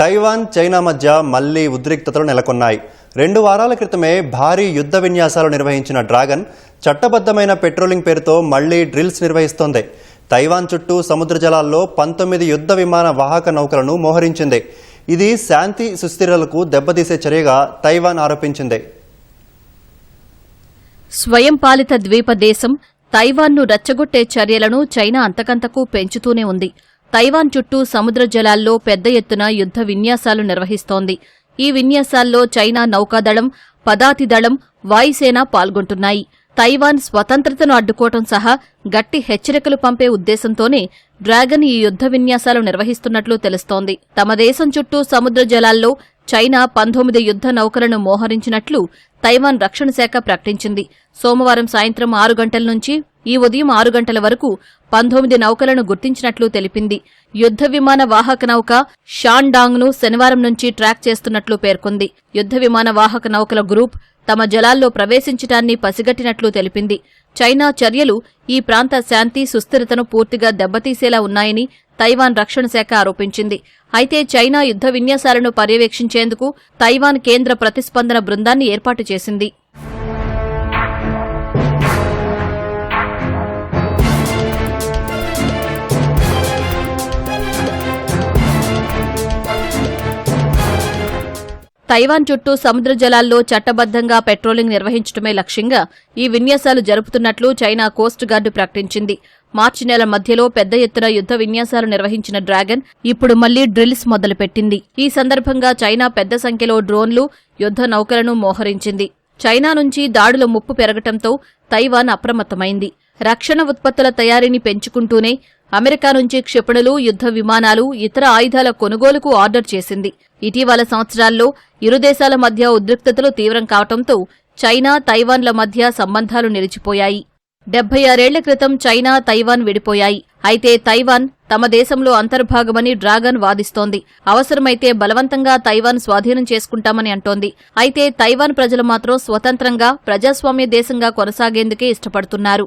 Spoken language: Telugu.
తైవాన్ చైనా మధ్య మళ్ళీ ఉద్రిక్తతలు నెలకొన్నాయి. రెండు వారాల క్రితమే భారీ యుద్ధ విన్యాసాలు నిర్వహించిన డ్రాగన్ చట్టబద్ధమైన పెట్రోలింగ్ పేరుతో మళ్ళీ డ్రిల్స్ నిర్వహిస్తోంది. తైవాన్ చుట్టూ సముద్ర జలాల్లో పంతొమ్మిది యుద్ధ విమాన వాహక నౌకలను మోహరించింది. ఇది శాంతి సుస్థిరలకు దెబ్బతీసే చర్యగా తైవాన్ ఆరోపించింది. స్వయం పాలిత ద్వీప దేశం తైవాన్ను రెచ్చగొట్టే చర్యలను చైనా అంతకంతకు పెంచుతూనే ఉంది. తైవాన్ చుట్టూ సముద్ర జలాల్లో పెద్ద ఎత్తున యుద్ధ విన్యాసాలు నిర్వహిస్తోంది. ఈ విన్యాసాల్లో చైనా నౌకాదళం పదాతి దళం వాయుసేన పాల్గొంటున్నాయి. తైవాన్ స్వతంత్రతను అడ్డుకోవటం సహా గట్టి హెచ్చరికలు పంపే ఉద్దేశంతోనే డ్రాగన్ ఈ యుద్ధ విన్యాసాలు నిర్వహిస్తున్నట్లు తెలుస్తోంది. తమ దేశం చుట్టూ సముద్ర జలాల్లో చైనా పంతొమ్మిది యుద్ధ నౌకలను మోహరించినట్లు తైవాన్ రక్షణ శాఖ ప్రకటించింది. సోమవారం సాయంత్రం ఆరు గంటల నుంచి ఈ ఉదయం ఆరు గంటల వరకు పంతొమ్మిది నౌకలను గుర్తించినట్లు తెలిపింది. యుద్ధ విమాన వాహక నౌక షాన్డాంగ్ను శనివారం నుంచి ట్రాక్ చేస్తున్నట్లు పేర్కొంది. యుద్ధ విమాన వాహక నౌకల గ్రూప్ తమ జలాల్లో ప్రవేశించటాన్ని పసిగట్టినట్లు తెలిపింది. చైనా చర్యలు ఈ ప్రాంత శాంతి సుస్థిరతను పూర్తిగా దెబ్బతీసేలా ఉన్నాయని తైవాన్ రక్షణ శాఖ ఆరోపించింది. అయితే చైనా యుద్ధ విన్యాసాలను పర్యవేక్షించేందుకు తైవాన్ కేంద్ర ప్రతిస్పందన బృందాన్ని ఏర్పాటు చేసింది. తైవాన్ చుట్టూ సముద్ర జలాల్లో చట్టబద్దంగా పెట్రోలింగ్ నిర్వహించడమే లక్ష్యంగా ఈ విన్యాసాలు జరుపుతున్నట్లు చైనా కోస్ట్ గార్డు ప్రకటించింది. మార్చి నెల మధ్యలో పెద్ద ఎత్తున యుద్ధ విన్యాసాలు నిర్వహించిన డ్రాగన్ ఇప్పుడు మళ్ళీ డ్రిల్స్ మొదలుపెట్టింది. ఈ సందర్భంగా చైనా పెద్ద సంఖ్యలో డ్రోన్లు యుద్ధ నౌకలను మోహరించింది. చైనా నుంచి దాడుల ముప్పు పెరగటంతో తైవాన్ అప్రమత్తమైంది. రక్షణ ఉత్పత్తుల తయారీని పెంచుకుంటూనే అమెరికా నుంచి క్షిపణులు యుద్ధ విమానాలు ఇతర ఆయుధాల కొనుగోలుకు ఆర్డర్ చేసింది. ఇటీవల సంవత్సరాల్లో ఇరు దేశాల మధ్య ఉద్రిక్తతలు తీవ్రం కావటంతో చైనా తైవాన్ల మధ్య సంబంధాలు నిలిచిపోయాయి. డెబ్బై ఆరేళ్ళ క్రితం చైనా తైవాన్ విడిపోయాయి. అయితే తైవాన్ తమ దేశంలో అంతర్భాగమని డ్రాగన్ వాదిస్తోంది. అవసరమైతే బలవంతంగా తైవాన్ స్వాధీనం చేసుకుంటామని అంటోంది. అయితే తైవాన్ ప్రజలు మాత్రం స్వతంత్రంగా ప్రజాస్వామ్య దేశంగా కొనసాగేందుకే ఇష్టపడుతున్నారు.